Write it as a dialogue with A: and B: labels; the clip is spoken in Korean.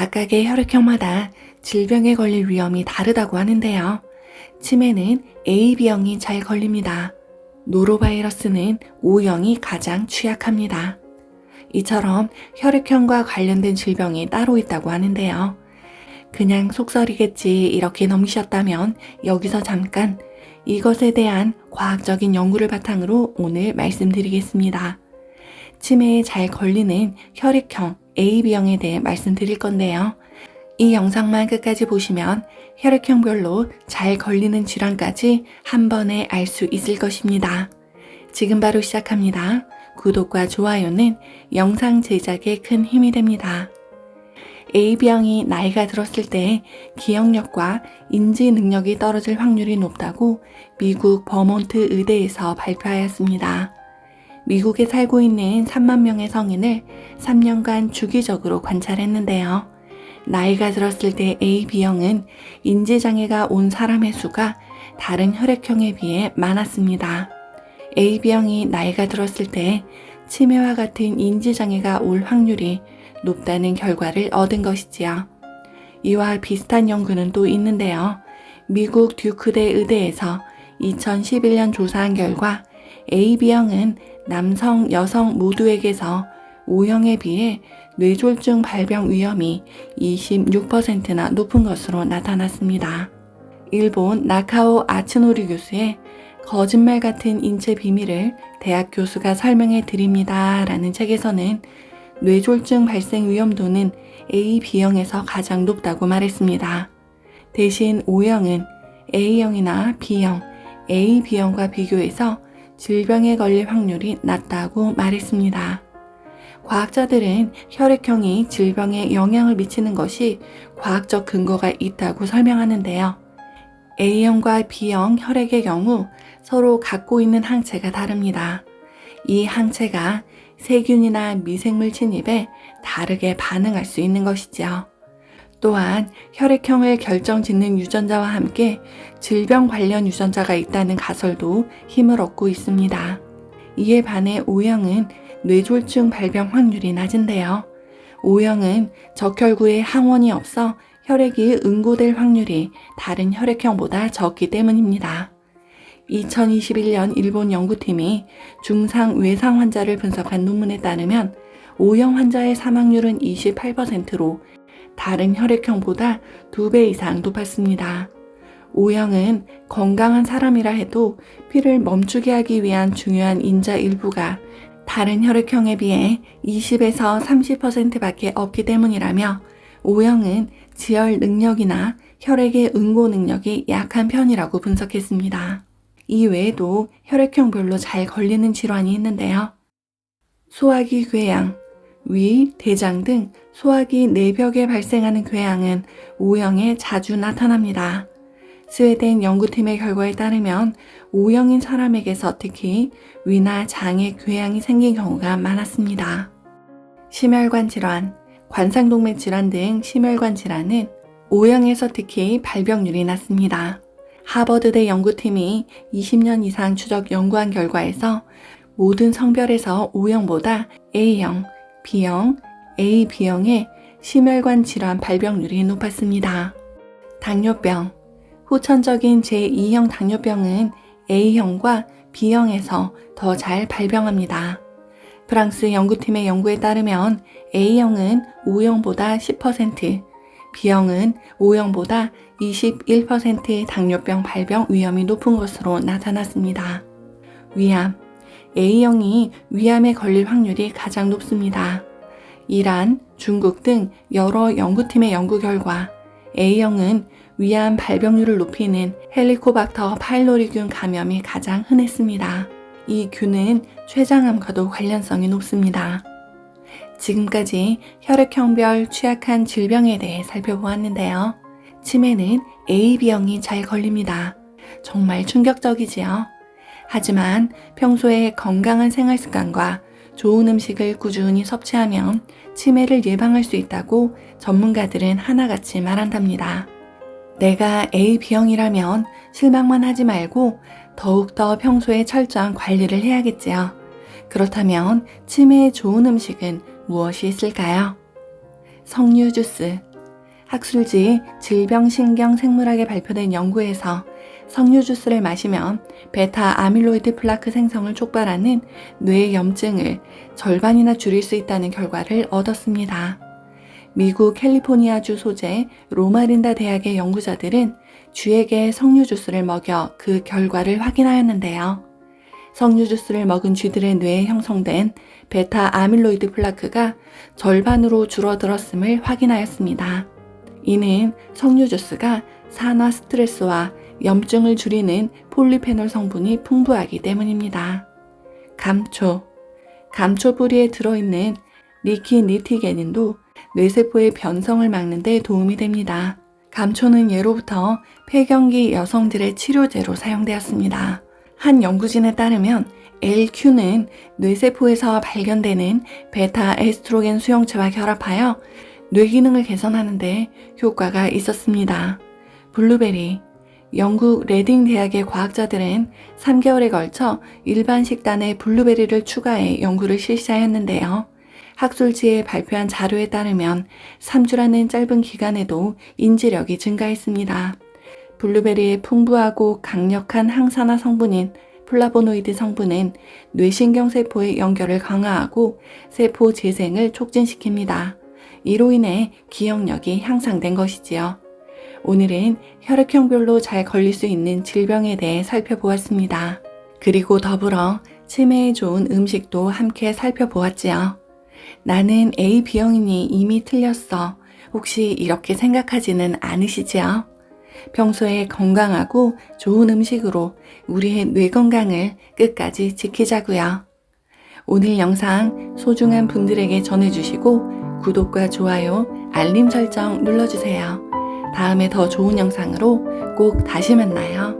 A: 각각의 혈액형마다 질병에 걸릴 위험이 다르다고 하는데요. 치매는 AB형이 잘 걸립니다. 노로바이러스는 O형이 가장 취약합니다. 이처럼 혈액형과 관련된 질병이 따로 있다고 하는데요. 그냥 속설이겠지 이렇게 넘기셨다면 여기서 잠깐 이것에 대한 과학적인 연구를 바탕으로 오늘 말씀드리겠습니다. 치매에 잘 걸리는 혈액형 AB형에 대해 말씀드릴 건데요. 이 영상만 끝까지 보시면 혈액형별로 잘 걸리는 질환까지 한 번에 알 수 있을 것입니다. 지금 바로 시작합니다. 구독과 좋아요는 영상 제작에 큰 힘이 됩니다. AB형이 나이가 들었을 때 기억력과 인지 능력이 떨어질 확률이 높다고 미국 버몬트 의대에서 발표하였습니다. 미국에 살고 있는 3만 명의 성인을 3년간 주기적으로 관찰했는데요. 나이가 들었을 때 AB형은 인지장애가 온 사람의 수가 다른 혈액형에 비해 많았습니다. AB형이 나이가 들었을 때 치매와 같은 인지장애가 올 확률이 높다는 결과를 얻은 것이지요. 이와 비슷한 연구는 또 있는데요. 미국 듀크대 의대에서 2011년 조사한 결과 AB형은 남성, 여성 모두에게서 O형에 비해 뇌졸중 발병 위험이 26%나 높은 것으로 나타났습니다. 일본 나카오 아츠노리 교수의 거짓말 같은 인체 비밀을 대학 교수가 설명해 드립니다. 라는 책에서는 뇌졸중 발생 위험도는 A, B형에서 가장 높다고 말했습니다. 대신 O형은 A형이나 B형, A, B형과 비교해서 질병에 걸릴 확률이 낮다고 말했습니다. 과학자들은 혈액형이 질병에 영향을 미치는 것이 과학적 근거가 있다고 설명하는데요. A형과 B형 혈액의 경우 서로 갖고 있는 항체가 다릅니다. 이 항체가 세균이나 미생물 침입에 다르게 반응할 수 있는 것이지요. 또한 혈액형을 결정 짓는 유전자와 함께 질병 관련 유전자가 있다는 가설도 힘을 얻고 있습니다. 이에 반해 O형은 뇌졸중 발병 확률이 낮은데요. O형은 적혈구에 항원이 없어 혈액이 응고될 확률이 다른 혈액형보다 적기 때문입니다. 2021년 일본 연구팀이 중상 외상 환자를 분석한 논문에 따르면 O형 환자의 사망률은 28%로 다른 혈액형보다 2배 이상 높았습니다. O형은 건강한 사람이라 해도 피를 멈추게 하기 위한 중요한 인자 일부가 다른 혈액형에 비해 20에서 30% 밖에 없기 때문이라며 O형은 지혈 능력이나 혈액의 응고 능력이 약한 편이라고 분석했습니다. 이 외에도 혈액형별로 잘 걸리는 질환이 있는데요. 소화기 궤양, 위, 대장 등 소화기 내벽에 발생하는 궤양은 O형에 자주 나타납니다. 스웨덴 연구팀의 결과에 따르면 O형인 사람에게서 특히 위나 장에 궤양이 생긴 경우가 많았습니다. 심혈관 질환, 관상동맥 질환 등 심혈관 질환은 O형에서 특히 발병률이 낮습니다. 하버드대 연구팀이 20년 이상 추적 연구한 결과에서 모든 성별에서 O형보다 A형, B형, AB형의 심혈관 질환 발병률이 높았습니다. 당뇨병, 후천적인 제2형 당뇨병은 A형과 B형에서 더 잘 발병합니다. 프랑스 연구팀의 연구에 따르면 A형은 O형보다 10%, B형은 O형보다 21%의 당뇨병 발병 위험이 높은 것으로 나타났습니다. 위암, A형이 위암에 걸릴 확률이 가장 높습니다. 이란, 중국 등 여러 연구팀의 연구 결과 A형은 위암 발병률을 높이는 헬리코박터 파일로리균 감염이 가장 흔했습니다. 이 균은 췌장암과도 관련성이 높습니다. 지금까지 혈액형별 취약한 질병에 대해 살펴보았는데요. 치매는 AB형이 잘 걸립니다. 정말 충격적이지요. 하지만 평소에 건강한 생활 습관과 좋은 음식을 꾸준히 섭취하면 치매를 예방할 수 있다고 전문가들은 하나같이 말한답니다. 내가 AB형이라면 실망만 하지 말고 더욱더 평소에 철저한 관리를 해야겠지요. 그렇다면 치매에 좋은 음식은 무엇이 있을까요? 석류 주스, 학술지 질병신경생물학에 발표된 연구에서 석류 주스를 마시면 베타 아밀로이드 플라크 생성을 촉발하는 뇌 염증을 절반이나 줄일 수 있다는 결과를 얻었습니다. 미국 캘리포니아주 소재 로마린다 대학의 연구자들은 쥐에게 석류 주스를 먹여 그 결과를 확인하였는데요. 석류 주스를 먹은 쥐들의 뇌에 형성된 베타 아밀로이드 플라크가 절반으로 줄어들었음을 확인하였습니다. 이는 석류 주스가 산화 스트레스와 염증을 줄이는 폴리페놀 성분이 풍부하기 때문입니다. 감초. 감초 뿌리에 들어있는 리키니티게닌도 뇌세포의 변성을 막는 데 도움이 됩니다. 감초는 예로부터 폐경기 여성들의 치료제로 사용되었습니다. 한 연구진에 따르면 LQ는 뇌세포에서 발견되는 베타 에스트로겐 수용체와 결합하여 뇌 기능을 개선하는데 효과가 있었습니다. 블루베리. 영국 레딩 대학의 과학자들은 3개월에 걸쳐 일반 식단에 블루베리를 추가해 연구를 실시하였는데요. 학술지에 발표한 자료에 따르면 3주라는 짧은 기간에도 인지력이 증가했습니다. 블루베리의 풍부하고 강력한 항산화 성분인 플라보노이드 성분은 뇌신경세포의 연결을 강화하고 세포 재생을 촉진시킵니다. 이로 인해 기억력이 향상된 것이지요. 오늘은 혈액형별로 잘 걸릴 수 있는 질병에 대해 살펴보았습니다. 그리고 더불어 치매에 좋은 음식도 함께 살펴보았지요. 나는 A B형이니 이미 틀렸어. 혹시 이렇게 생각하지는 않으시지요? 평소에 건강하고 좋은 음식으로 우리의 뇌 건강을 끝까지 지키자고요. 오늘 영상 소중한 분들에게 전해주시고 구독과 좋아요, 알림 설정 눌러주세요. 다음에 더 좋은 영상으로 꼭 다시 만나요.